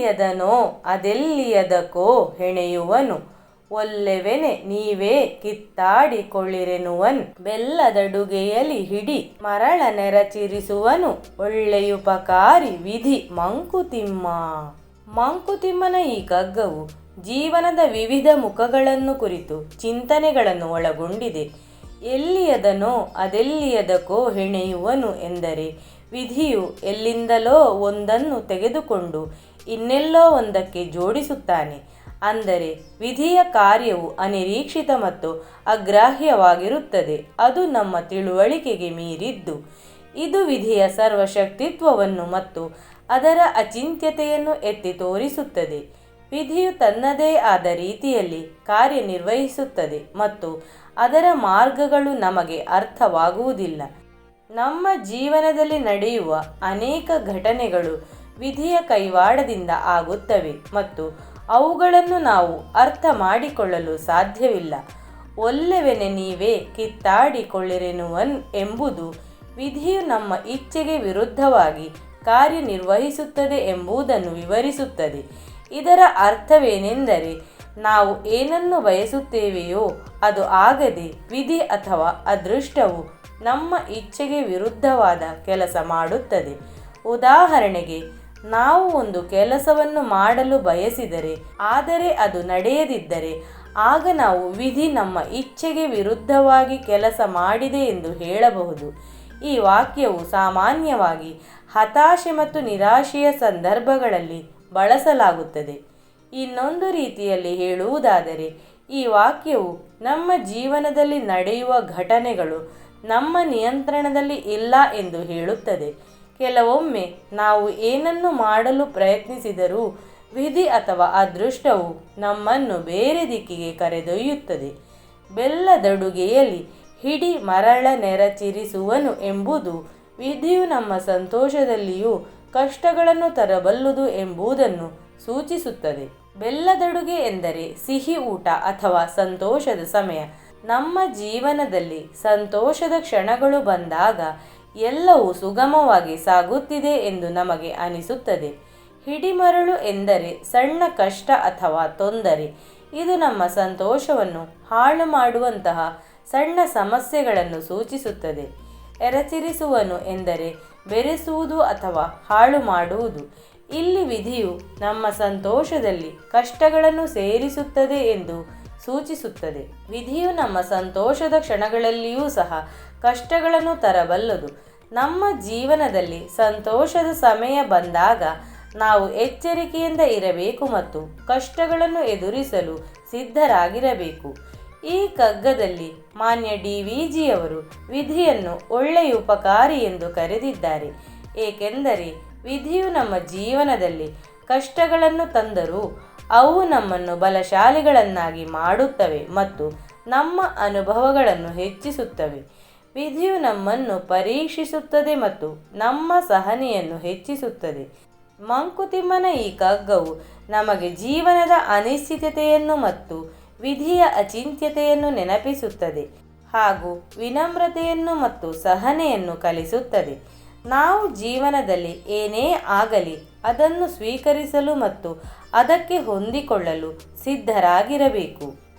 ಎಲ್ಲಿಯದನೋ ಅದೆಲ್ಲಿಯದಕೋ ಹೆಣೆಯುವನು. ಒಲ್ಲೆವೆನೆ ನೀವೇ ಕಿತ್ತಾಡಿಕೊಳ್ಳಿರೆನುವನ್ ಬೆಲ್ಲದಡುಗೆಯಲಿ ಹಿಡಿ ಮರಳ ನೆರಚಿರಿಸುವನು ಒಳ್ಳೆಯುಪಕಾರಿ ವಿಧಿ ಮಂಕುತಿಮ್ಮ. ಮಂಕುತಿಮ್ಮನ ಈ ಕಗ್ಗವು ಜೀವನದ ವಿವಿಧ ಮುಖಗಳನ್ನು ಕುರಿತು ಚಿಂತನೆಗಳನ್ನು ಒಳಗೊಂಡಿದೆ. ಎಲ್ಲಿಯದನೋ ಅದೆಲ್ಲಿಯದಕೋ ಹೆಣೆಯುವನು ಎಂದರೆ ವಿಧಿಯು ಎಲ್ಲಿಂದಲೋ ಒಂದನ್ನು ತೆಗೆದುಕೊಂಡು ಇನ್ನೆಲ್ಲೋ ಒಂದಕ್ಕೆ ಜೋಡಿಸುತ್ತಾನೆ. ಅಂದರೆ ವಿಧಿಯ ಕಾರ್ಯವು ಅನಿರೀಕ್ಷಿತ ಮತ್ತು ಅಗ್ರಾಹ್ಯವಾಗಿರುತ್ತದೆ. ಅದು ನಮ್ಮ ತಿಳುವಳಿಕೆಗೆ ಮೀರಿದ್ದು. ಇದು ವಿಧಿಯ ಸರ್ವಶಕ್ತಿತ್ವವನ್ನು ಮತ್ತು ಅದರ ಅಚಿಂತ್ಯತೆಯನ್ನು ಎತ್ತಿ ತೋರಿಸುತ್ತದೆ. ವಿಧಿಯು ತನ್ನದೇ ಆದ ರೀತಿಯಲ್ಲಿ ಕಾರ್ಯನಿರ್ವಹಿಸುತ್ತದೆ ಮತ್ತು ಅದರ ಮಾರ್ಗಗಳು ನಮಗೆ ಅರ್ಥವಾಗುವುದಿಲ್ಲ. ನಮ್ಮ ಜೀವನದಲ್ಲಿ ನಡೆಯುವ ಅನೇಕ ಘಟನೆಗಳು ವಿಧಿಯ ಕೈವಾಡದಿಂದ ಆಗುತ್ತವೆ ಮತ್ತು ಅವುಗಳನ್ನು ನಾವು ಅರ್ಥ ಮಾಡಿಕೊಳ್ಳಲು ಸಾಧ್ಯವಿಲ್ಲ. ಒಲ್ಲೆವೆನೆ ನೀವೇ ಕಿತ್ತಾಡಿಕೊಳ್ಳಿರೆನುವನ್ ಎಂಬುದು ವಿಧಿಯು ನಮ್ಮ ಇಚ್ಛೆಗೆ ವಿರುದ್ಧವಾಗಿ ಕಾರ್ಯನಿರ್ವಹಿಸುತ್ತದೆ ಎಂಬುದನ್ನು ವಿವರಿಸುತ್ತದೆ. ಇದರ ಅರ್ಥವೇನೆಂದರೆ ನಾವು ಏನನ್ನು ಬಯಸುತ್ತೇವೆಯೋ ಅದು ಆಗದೆ ವಿಧಿ ಅಥವಾ ಅದೃಷ್ಟವು ನಮ್ಮ ಇಚ್ಛೆಗೆ ವಿರುದ್ಧವಾದ ಕೆಲಸ ಮಾಡುತ್ತದೆ. ಉದಾಹರಣೆಗೆ ನಾವು ಒಂದು ಕೆಲಸವನ್ನು ಮಾಡಲು ಬಯಸಿದರೆ, ಆದರೆ ಅದು ನಡೆಯದಿದ್ದರೆ, ಆಗ ನಾವು ವಿಧಿ ನಮ್ಮ ಇಚ್ಛೆಗೆ ವಿರುದ್ಧವಾಗಿ ಕೆಲಸ ಮಾಡಿದೆ ಎಂದು ಹೇಳಬಹುದು. ಈ ವಾಕ್ಯವು ಸಾಮಾನ್ಯವಾಗಿ ಹತಾಶೆ ಮತ್ತು ನಿರಾಶೆಯ ಸಂದರ್ಭಗಳಲ್ಲಿ ಬಳಸಲಾಗುತ್ತದೆ. ಇನ್ನೊಂದು ರೀತಿಯಲ್ಲಿ ಹೇಳುವುದಾದರೆ, ಈ ವಾಕ್ಯವು ನಮ್ಮ ಜೀವನದಲ್ಲಿ ನಡೆಯುವ ಘಟನೆಗಳು ನಮ್ಮ ನಿಯಂತ್ರಣದಲ್ಲಿ ಇಲ್ಲ ಎಂದು ಹೇಳುತ್ತದೆ. ಕೆಲವೊಮ್ಮೆ ನಾವು ಏನನ್ನು ಮಾಡಲು ಪ್ರಯತ್ನಿಸಿದರೂ ವಿಧಿ ಅಥವಾ ಅದೃಷ್ಟವು ನಮ್ಮನ್ನು ಬೇರೆ ದಿಕ್ಕಿಗೆ ಕರೆದೊಯ್ಯುತ್ತದೆ. ಬೆಲ್ಲದಡುಗೆಯಲ್ಲಿ ಹಿಡಿ ಮರಳ ನೆರಚಿರಿಸುವನು ಎಂಬುದು ವಿಧಿಯು ನಮ್ಮ ಸಂತೋಷದಲ್ಲಿಯೂ ಕಷ್ಟಗಳನ್ನು ತರಬಲ್ಲುದು ಎಂಬುದನ್ನು ಸೂಚಿಸುತ್ತದೆ. ಬೆಲ್ಲದಡುಗೆ ಎಂದರೆ ಸಿಹಿ ಊಟ ಅಥವಾ ಸಂತೋಷದ ಸಮಯ. ನಮ್ಮ ಜೀವನದಲ್ಲಿ ಸಂತೋಷದ ಕ್ಷಣಗಳು ಬಂದಾಗ ಎಲ್ಲವೂ ಸುಗಮವಾಗಿ ಸಾಗುತ್ತಿದೆ ಎಂದು ನಮಗೆ ಅನಿಸುತ್ತದೆ. ಹಿಡಿಮರಳು ಎಂದರೆ ಸಣ್ಣ ಕಷ್ಟ ಅಥವಾ ತೊಂದರೆ. ಇದು ನಮ್ಮ ಸಂತೋಷವನ್ನು ಹಾಳು ಮಾಡುವಂತಹ ಸಣ್ಣ ಸಮಸ್ಯೆಗಳನ್ನು ಸೂಚಿಸುತ್ತದೆ. ಎರಚಿರಿಸುವನು ಎಂದರೆ ಬೆರೆಸುವುದು ಅಥವಾ ಹಾಳು ಮಾಡುವುದು. ಇಲ್ಲಿ ವಿಧಿಯು ನಮ್ಮ ಸಂತೋಷದಲ್ಲಿ ಕಷ್ಟಗಳನ್ನು ಸೇರಿಸುತ್ತದೆ ಎಂದು ಸೂಚಿಸುತ್ತದೆ. ವಿಧಿಯು ನಮ್ಮ ಸಂತೋಷದ ಕ್ಷಣಗಳಲ್ಲಿಯೂ ಸಹ ಕಷ್ಟಗಳನ್ನು ತರಬಲ್ಲದು. ನಮ್ಮ ಜೀವನದಲ್ಲಿ ಸಂತೋಷದ ಸಮಯ ಬಂದಾಗ ನಾವು ಎಚ್ಚರಿಕೆಯಿಂದ ಇರಬೇಕು ಮತ್ತು ಕಷ್ಟಗಳನ್ನು ಎದುರಿಸಲು ಸಿದ್ಧರಾಗಿರಬೇಕು. ಈ ಕಗ್ಗದಲ್ಲಿ ಮಾನ್ಯ ಡಿ ವಿ ಜಿಯವರು ವಿಧಿಯನ್ನು ಒಳ್ಳೆಯ ಉಪಕಾರಿ ಎಂದು ಕರೆದಿದ್ದಾರೆ. ಏಕೆಂದರೆ ವಿಧಿಯು ನಮ್ಮ ಜೀವನದಲ್ಲಿ ಕಷ್ಟಗಳನ್ನು ತಂದರೂ ಅವು ನಮ್ಮನ್ನು ಬಲಶಾಲಿಗಳನ್ನಾಗಿ ಮಾಡುತ್ತವೆ ಮತ್ತು ನಮ್ಮ ಅನುಭವಗಳನ್ನು ಹೆಚ್ಚಿಸುತ್ತವೆ. ವಿಧಿಯು ನಮ್ಮನ್ನು ಪರೀಕ್ಷಿಸುತ್ತದೆ ಮತ್ತು ನಮ್ಮ ಸಹನೆಯನ್ನು ಹೆಚ್ಚಿಸುತ್ತದೆ. ಮಂಕುತಿಮ್ಮನ ಈ ಕಗ್ಗವು ನಮಗೆ ಜೀವನದ ಅನಿಶ್ಚಿತತೆಯನ್ನು ಮತ್ತು ವಿಧಿಯ ಅಚಿಂತ್ಯತೆಯನ್ನು ನೆನಪಿಸುತ್ತದೆ ಹಾಗೂ ವಿನಮ್ರತೆಯನ್ನು ಮತ್ತು ಸಹನೆಯನ್ನು ಕಲಿಸುತ್ತದೆ. ನಾವು ಜೀವನದಲ್ಲಿ ಏನೇ ಆಗಲಿ ಅದನ್ನು ಸ್ವೀಕರಿಸಲು ಮತ್ತು ಅದಕ್ಕೆ ಹೊಂದಿಕೊಳ್ಳಲು ಸಿದ್ಧರಾಗಿರಬೇಕು.